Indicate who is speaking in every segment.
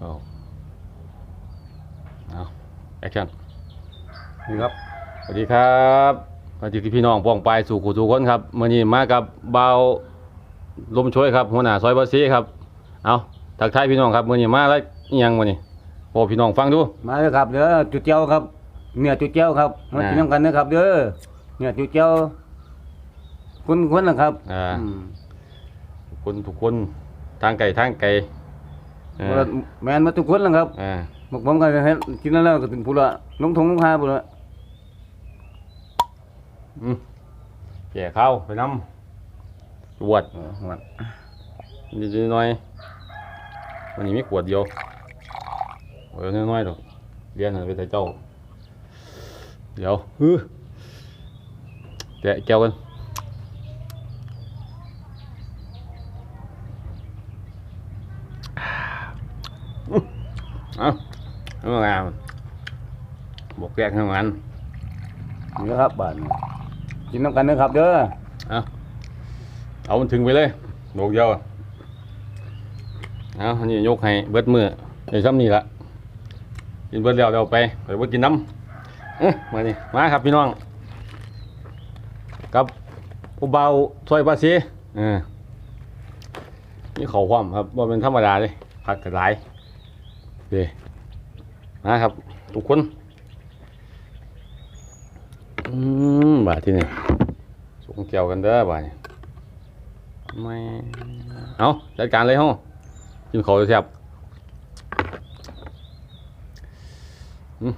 Speaker 1: เอาเอาแอคชั่น
Speaker 2: นี่ครับ
Speaker 1: สวัสดีครับสวัสดีพี่น้องป้องปลายสู่ขู่สู่คนครับมื่อนี้มากับเบาลมช่วยครับหัวหน้าซอยบาซีครับ เอาทักทายพี่น้องครับมื่อนี้มาแล้วอิหยังมื่อนี้พอพี่น้องฟังดู
Speaker 2: มาเลยครับเด้อจุดเจ้าครับเนี่ยจุดเจ้าครับมา
Speaker 1: อ่า
Speaker 2: กินน้ำกันนะครับ เด้อเนี่ยจุดเจ้าคุณคุณนะครับ
Speaker 1: อ่า
Speaker 2: อืม
Speaker 1: ทุกคนทุกคนทางไก่ทางไก่ เออ
Speaker 2: แมนมาทุกคนแล้วครับ
Speaker 1: อ่า
Speaker 2: บอกผมกันให้กินแล้วก็ถึงพูละลงทงลงพาพูละ
Speaker 1: อืมแก่ข้าวไปน้ำตรวจ
Speaker 2: เออว่า
Speaker 1: นิดๆหน่อยๆวันนี้มีขวดเดียวขวดน้อยๆดอกเรียนให้ไปแต่เจ้า เดี๋ยวฮือแกะแก้วกันอื้อเอา เอามางามบอกแกะทำงาน
Speaker 2: นี่ครับบ้านนี้กินน้ำกันนะครับ เด้อ
Speaker 1: เอาเอามันถึงไปเลยโดกเดียวอะเอาอันนี้ยกให้เบิดมือไอ้ซ้ำนี่ละกินเบิดแล้วเดี๋ยวไปไปว่ากินน้ำเอ้ยมานี่มาครับพี่น้อง กับอุเบาซอยภาษีเออนี่เขาความครับว่าเป็นธรรมดาเลยผักกระไรเด้ มาครับ ทุกคน อืมบาทที่นี่สูงเกี่ยวกันเด้อบาทนี่ไม่เอาจัดการเลยห้องกินข้าวแซ่บอืม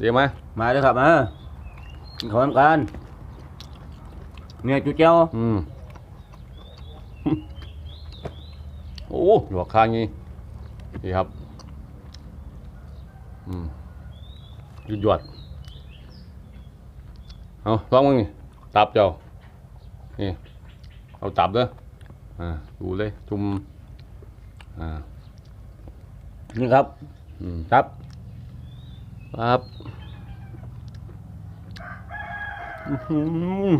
Speaker 1: เดี๋ยวมา
Speaker 2: มาเลยครับมากินข้าวน้ำกันเนี่ยจุดเจ้า
Speaker 1: อืมโอ้หลวกคางงี้นี่ครับ อืมหยุดหยอดเอาลองมึงนี่ตับเจ้า นี่ เอาตับเด้ออ่าดูเลย จุ่มอ่า
Speaker 2: นี่ครับ
Speaker 1: อืมครับครับอื้อหือ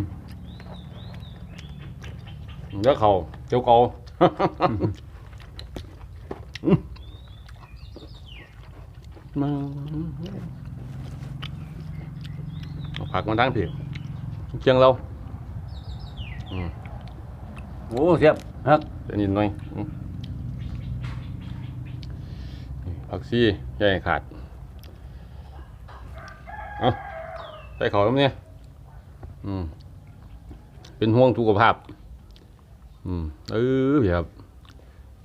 Speaker 1: เดี๋ยวเขาเจ้าเกาอื้อ มาเอาผักมาทั้งผิวเชียงเราอืม
Speaker 2: โอ้เสียบฮัก
Speaker 1: เดี๋ยวนิดหน่อยอืมนี่ผักซี่ใหญ่ขาดเอาใส่เขาแล้วเนี่ยอืมเป็นห่วงสุขภาพ อืมเออพี่ครับ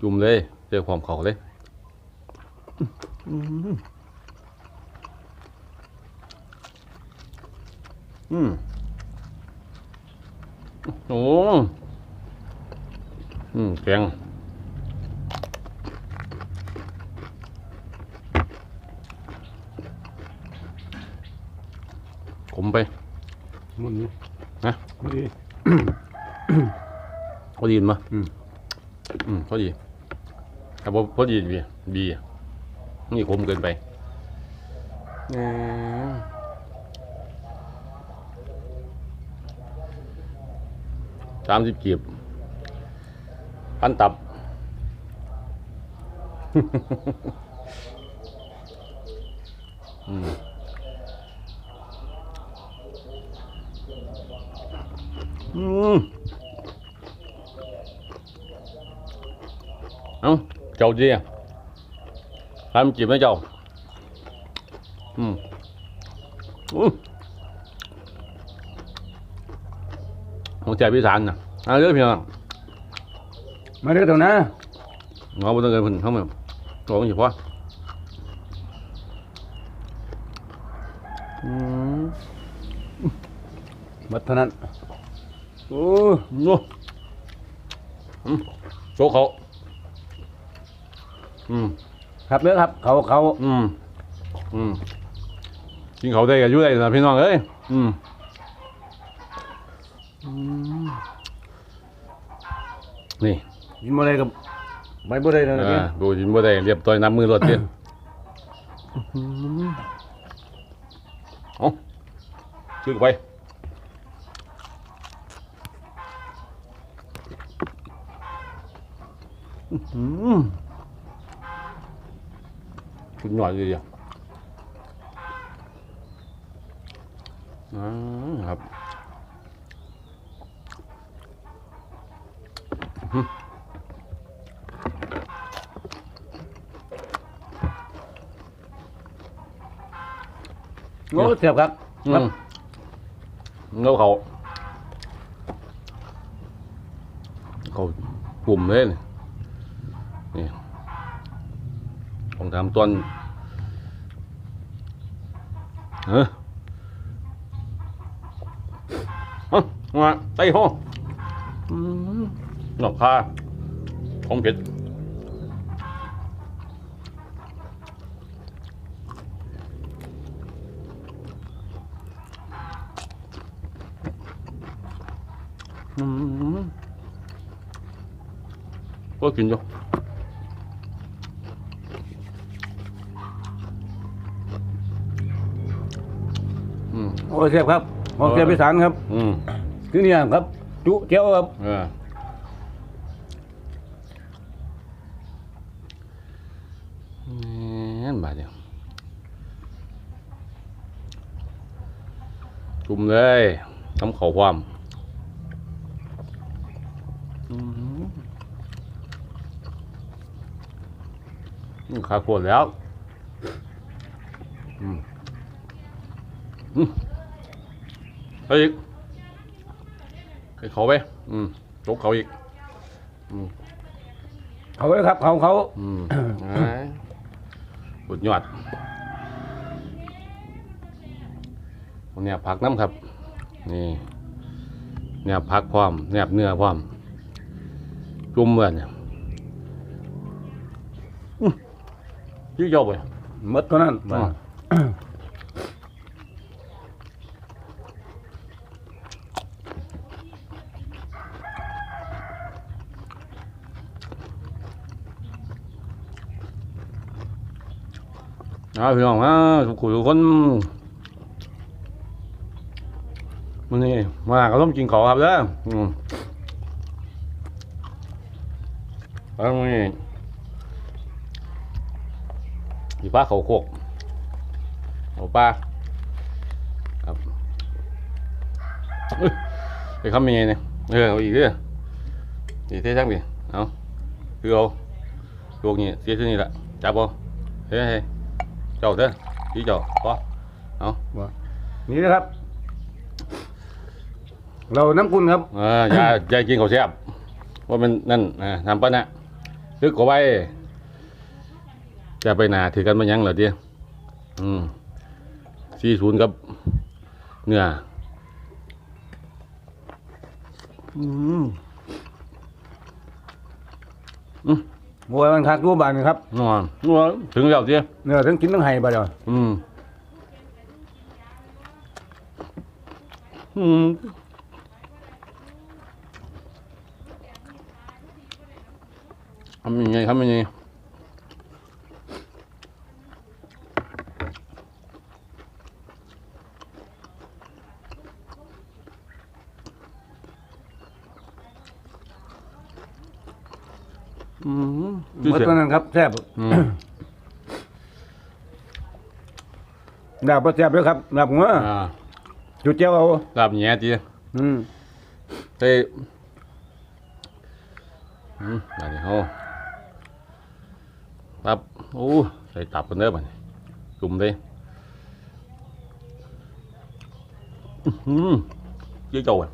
Speaker 1: จุ่มเลยเจอความเขาเลย อืม อืมโอ้อืมแกงขมไป
Speaker 2: มุนนี่
Speaker 1: นะ
Speaker 2: มุนนี่
Speaker 1: พอดีมั้ย
Speaker 2: อืม
Speaker 1: อืมพอดีแต่พอพอดีบีบีอะนี่ขมเกินไป สามสิบกีบพันตับ อืมอืมเอ้าเจ้าจีทำจีบไหมเจ้า อืมอู้หั วใจพิสานน่ะเอะไรเรื่องเพียง
Speaker 2: มาเด้อเถอะนะ
Speaker 1: งอบ่ต้องเกินพันเข้ามาบอกมันเฉพาะอืม
Speaker 2: บัดเท่านั้นโอ้
Speaker 1: โอ้อืมโชว์เขาอืม
Speaker 2: ครับเด้อครับ เขาเขา
Speaker 1: อืมอืมกินเขาได้กับยุ่ได้นะพี่น้องเอ้ยอืม นี่
Speaker 2: กินบ่ได้กับใบบ่ได้นะ
Speaker 1: อ่า
Speaker 2: เนี่ย
Speaker 1: ดูยินบ่ได้เรียบต่อยน้ำมือรถเตี้ยเอาชื่อไปอื้อหือคุณหน่อยเลยเดียวอ่าครับอื้อ
Speaker 2: โอ้เสียบครับ
Speaker 1: หือ
Speaker 2: ครับ
Speaker 1: อืมแล้วเขาเขาปุ่มเลยนี่นี่ผมทำต้นเฮ้ยฮะมาไต้ห้องหนอกคาของเผ็ด ก็กินอยู่อืม
Speaker 2: โอ้เสียบครับของเสียบไปสานครับ
Speaker 1: อืม
Speaker 2: คือเนี่ยครับ จุเจียวครับ
Speaker 1: เออแม่นบาดเดียวจุ่มเลยทำเข่าความอืมนี่ ขาขวดแล้วอืมอืมเฮ้ยอีกให้เขาไปอืมจกเขาอีกอืม
Speaker 2: เขาเลยครับเขาเขา
Speaker 1: อืมอ่าบุดยอดวันนี้ผักน้ำครับ นี่เนี่ยผักพร้อมเนี่ยเนื้อพร้อมจุ่มเหมือนเนี่ย ยี่ยอไป
Speaker 2: หมดเท่านั้น
Speaker 1: อ่าเอาพี่น้องมาทุกคนทุกคนมันนี่มาก็ต้องกินขอครับเด้ออืมแล้วนี่อี ป้าเขาโคกเอาป้าครับเอ้ยไปคำยังไงเนี่ยเออเอาอีกเด้ออีกเท่จังดิเอาคือเอาพวกนี้เสียที่นี่แหละจับเอาเฮ้ยเฮ้ยเจ้าเด้อพี่เจ้าพอเอา
Speaker 2: นี่นะครับ เราน้ำกุนครับ
Speaker 1: เอออย่าอย่ากินข้าวแซ่บว่ามันนั่นนะทำปะนะลึกกว่าไว้ จะไปหนาถือกันมายังเหรอเดียอืมสี่ศูนย์กับเนื้ออืม
Speaker 2: บัวมันคักรูบานครับ
Speaker 1: นัวนัวถึงแล้วเดีย
Speaker 2: เนื้อทั้งกินทั้งไห้บาดเดียว
Speaker 1: อืมอืมทำยังไงทำยังไงอืม
Speaker 2: หม ดเท่านั้นครับแซ่บ
Speaker 1: อืม
Speaker 2: ดาบบ่แซ่บเลยครับดาบหัว
Speaker 1: อ่า
Speaker 2: จุเจียวเอา
Speaker 1: ลาบแย่จี
Speaker 2: อืม
Speaker 1: เต้อืมมาดิเฮาครับโอ้ใส่ตับกันเด้อบัดนี้จุ่มเด้อื้อหือเยี่ยเจ้าอะ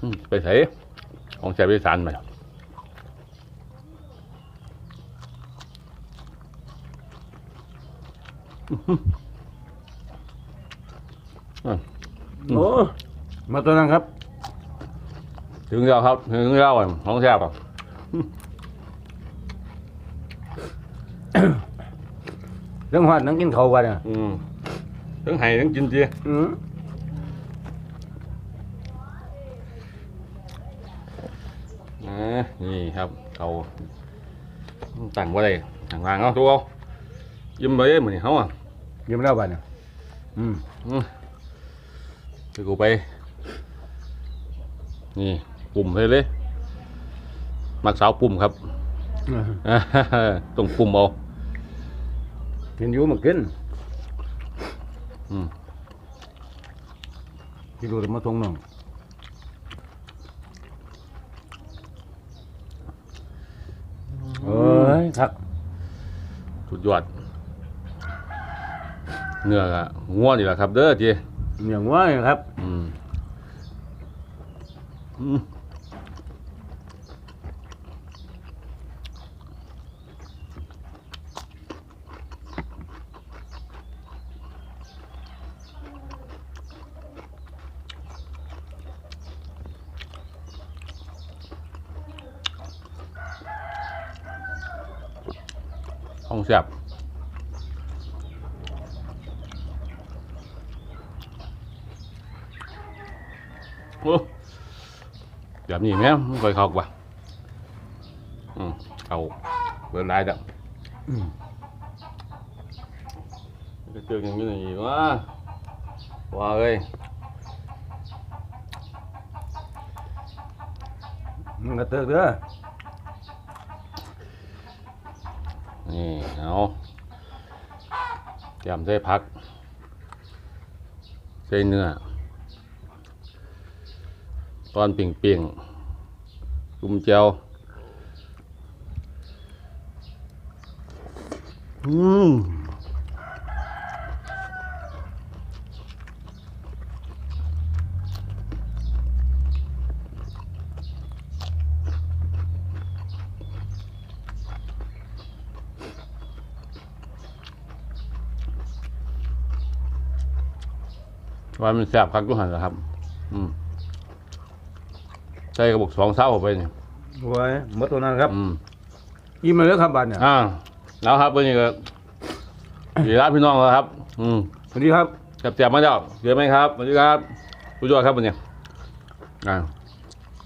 Speaker 1: อืมไปใส่ ของแซ่บอีสานมาอื้อ
Speaker 2: โอ้หมาตัวนั้นครับ
Speaker 1: ถึงแล้วครับ ถึงแล้วอะของแซ่บอะ
Speaker 2: เรื่องหอดนั่งกินเขาวบาดเนี่ย
Speaker 1: อืมถึงไห้ถึงกินจี
Speaker 2: อืม
Speaker 1: อ่า นี่ครับเขาตั้งไว้เลยทางล่างเอาทุกเอายิ้มไปเหมือนเขาอะ
Speaker 2: ยิ้มแล้วบาดเนี่ยอืม
Speaker 1: อืมไปกูไป นี่ปุ่มเลยเลย มักสาวปุ่มครับต้องปุ่มเอา
Speaker 2: กินอยู่มากิน
Speaker 1: อืม
Speaker 2: ที่ดูมาทงน้องเอ้ย ครับ
Speaker 1: สุดยอด เนื้อกะง่วนนี่แหละครับ เด้อจี
Speaker 2: อย่างว่าครับ
Speaker 1: อืมอืม ห้องแซ่บโอ้แบบนี้แม่ไม่ค่อยเข้าว่ะอืมเอาเบิร์นไลน์ดับ
Speaker 2: อืม
Speaker 1: ก็เจออย่างนี้หน่อยว่าว่าเอ้ย
Speaker 2: มันกระเติกเด้อ
Speaker 1: นี่เอายมใส่พัก ใส่เนื้อ ตอนปิ่งปิ่งกุมเจียวอืม ว่ามันแซ่บคักทุกหันแหละครับ อืมใส่กระบอกสองเส้าเข้าไปนี่
Speaker 2: โอ้ยหมดตัวนั้นครับ
Speaker 1: อืม
Speaker 2: ยิ้มมาเลยครับบัดเนี่ย
Speaker 1: อ่าแล้วครับวันนี้ก็ดีรับพี่น้องแล้วครับ อืม
Speaker 2: สวัสดีครับ
Speaker 1: จับแจบมาแล้วเยอะไหมครับสวัสดีครับผู้ช่วยครับวันนี้อ่า